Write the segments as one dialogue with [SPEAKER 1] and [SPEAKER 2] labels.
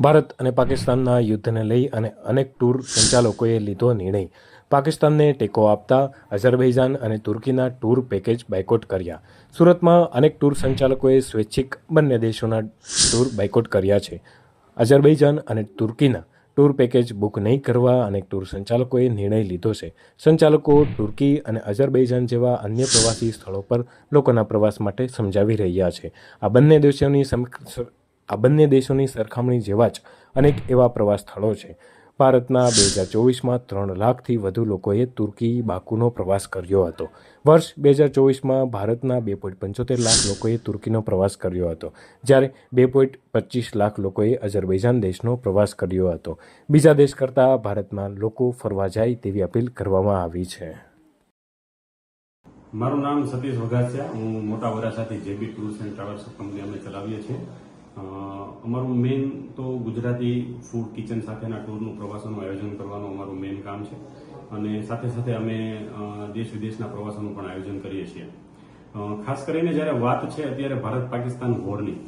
[SPEAKER 1] ભારત અને પાકિસ્તાનના યુદ્ધને લઈ અને અનેક ટૂર સંચાલકોએ લીધો નિર્ણય. પાકિસ્તાનને ટેકો આપતા અઝરબૈજાન અને તુર્કીના ટૂર પેકેજ બાયકોટ કર્યા. સુરતમાં અનેક ટૂર સંચાલકોએ સ્વૈચ્છિક બંને દેશોના ટૂર બાયકોટ કર્યા છે. અઝરબૈજાન અને તુર્કીના ટૂર પેકેજ બુક નહીં કરવા અનેક ટૂર સંચાલકોએ નિર્ણય લીધો છે. સંચાલકો તુર્કી અને અઝરબૈજાન જેવા અન્ય પ્રવાસી સ્થળો પર લોકોના પ્રવાસ માટે સમજાવી રહ્યા છે. આ બંને દેશોની આ બંને દેશોની સરખામણી જેવા જ અનેક એવા પ્રવાસ સ્થળો છે. ભારતના બે હજાર ચોવીસમાં ત્રણ લાખથી વધુ લોકોએ તુર્કી બાકુનો પ્રવાસ કર્યો હતો. વર્ષ બે હજાર ચોવીસમાં ભારતના બે પોઈન્ટ પંચોતેર લાખ લોકોએ તુર્કીનો પ્રવાસ કર્યો હતો, જ્યારે બે પોઈન્ટ પચીસ લાખ લોકોએ અઝરબૈજાન દેશનો પ્રવાસ કર્યો હતો. બીજા દેશ કરતાં ભારતમાં લોકો ફરવા જાય તેવી અપીલ કરવામાં આવી છે.
[SPEAKER 2] મારું નામ સતીશ વઘાસિયા. હું મોટા વરાસાથી JB tours and travels company અમે ચલાવીએ છીએ. અમારું મેઇન તો ગુજરાતી ફૂડ કિચન સાથેના ટૂરનું પ્રવાસોનું આયોજન કરવાનું અમારું મેઇન કામ છે. અને સાથે સાથે અમે દેશ વિદેશના પ્રવાસોનું પણ આયોજન કરીએ છીએ. ખાસ કરીને જ્યારે વાત છે અત્યારે ભારત પાકિસ્તાન વોરની,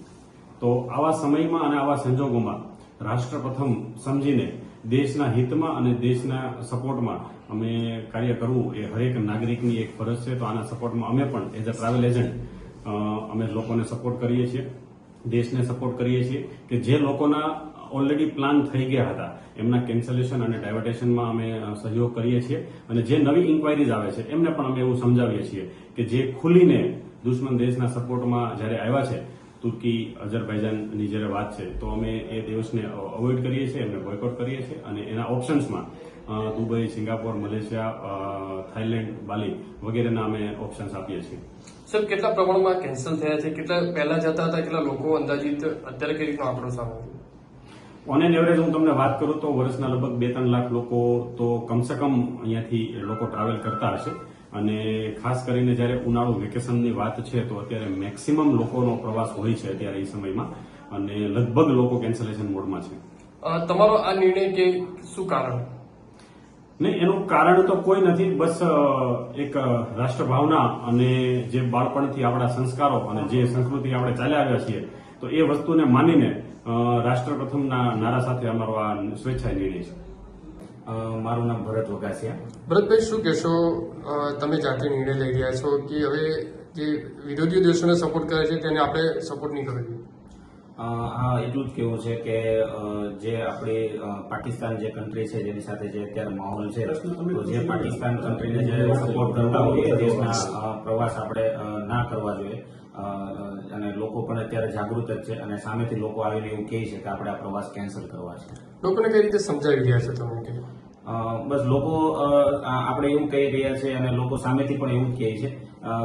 [SPEAKER 2] તો આવા સમયમાં અને આવા સંજોગોમાં રાષ્ટ્ર પ્રથમ સમજીને દેશના હિતમાં અને દેશના સપોર્ટમાં અમે કાર્ય કરવું એ હરેક નાગરિકની એક ફરજ છે. તો આના સપોર્ટમાં અમે પણ એઝ અ ટ્રાવેલ એજન્ટ અમે લોકોને સપોર્ટ કરીએ છીએ. દેશને સપોર્ટ કરીએ છીએ કે જે લોકોના ઓલરેડી પ્લાન થઈ ગયા હતા, એમના કેન્સલેશન અને ડાયવર્ટેશનમાં અમે સહયોગ કરીએ છીએ અને જે નવી ઇન્ક્વાયરીઝ આવે છે, એમને પણ અમે એવું સમજાવીએ છીએ કે જે ખુલીને દુશ્મન દેશના સપોર્ટમાં જ્યારે આવ્યા છે તુર્કી અઝરબૈજાનની જ્યારે વાત છે તો અમે એ દેશને અવોઇડ કરીએ છીએ એમને બોયકોટ કરીએ છીએ અને એના ઓપ્શન્સમાં Dubai Singapore Malaysia Thailand Bali વગેરેના અમે ઓપ્શન્સ આપીએ છીએ.
[SPEAKER 3] સર કેટલા પ્રમાણમાં કેન્સલ થયા છે? કેટલા પહેલા જતા હતા કેટલા લોકો અંદાજિત અત્યારે કઈ રીતનો આંકડો સામે?
[SPEAKER 2] ઓન એન એવરેજ હું તમને વાત કરું તો વર્ષના લગભગ બે ત્રણ લાખ લોકો તો કમસે કમ અહીંયાથી લોકો ટ્રાવેલ કરતા હશે. અને ખાસ કરીને જ્યારે ઉનાળુ વેકેશનની વાત છે તો અત્યારે મેક્સિમમ લોકોનો પ્રવાસ હોય છે અત્યારે એ સમયમાં અને લગભગ લોકો કેન્સલેશન મોડમાં છે.
[SPEAKER 3] તમારો આ નિર્ણય કે શું કારણ?
[SPEAKER 2] નહીં એનું કારણ તો કોઈ નથી બસ એક રાષ્ટ્રભાવના અને જે બાળપણથી આપણા સંસ્કારો અને જે સંસ્કૃતિ આપણે ચાલ્યા આવ્યા છીએ તો એ વસ્તુને માનીને અ, રાષ્ટ્ર પ્રથમના નારા સાથે અમારો આ સ્વેચ્છાએ નિર્ણય છે.
[SPEAKER 4] મારું નામ ભરત વઘાસિયા
[SPEAKER 3] ભરતભાઈ શું કહેશો? તમે જાતે નિર્ણય લઈ રહ્યા છો કે હવે જે વિરોધી દેશોને સપોર્ટ કરે છે તેને આપણે સપોર્ટ નહીં કરવો?
[SPEAKER 4] હા એટલું જ કેવું છે કે જે આપણી પાકિસ્તાન જે કન્ટ્રી છે જેની સાથે જે અત્યારે માહોલ છે તો જે પાકિસ્તાન કન્ટ્રીને જે સપોર્ટ કરતા હોય એ દેશના પ્રવાસ આપણે ના કરવા જોઈએ. અને લોકો પણ અત્યારે જાગૃત જ છે અને સામેથી લોકો આવીને એવું કહે છે કે આપણે આ પ્રવાસ કેન્સલ કરવા છે.
[SPEAKER 3] લોકોને કઈ રીતે સમજાવી રહ્યા છો તમે?
[SPEAKER 4] બસ લોકો આપણે એવું કહી રહ્યા છે અને લોકો સામેથી પણ એવું કહે છે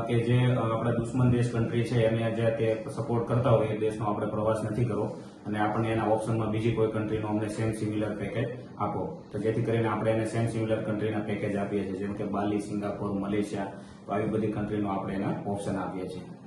[SPEAKER 4] કે જે આપણા દુશ્મન દેશ કન્ટ્રી છે એને જે તે સપોર્ટ કરતા હોય એ દેશનો આપણે પ્રવાસ નથી કરવો અને આપણને એના ઓપ્શનમાં બીજી કોઈ કન્ટ્રીનો અમને સેમ સિમિલર પેકેજ આપો. તો જેથી કરીને આપણે એને સેમ સિમિલર કન્ટ્રીના પેકેજ આપીએ છીએ, જેમ કે બાલી, સિંગાપોર, મલેશિયા, તો આવી બધી કન્ટ્રીનો આપણે એના ઓપ્શન આપીએ છીએ.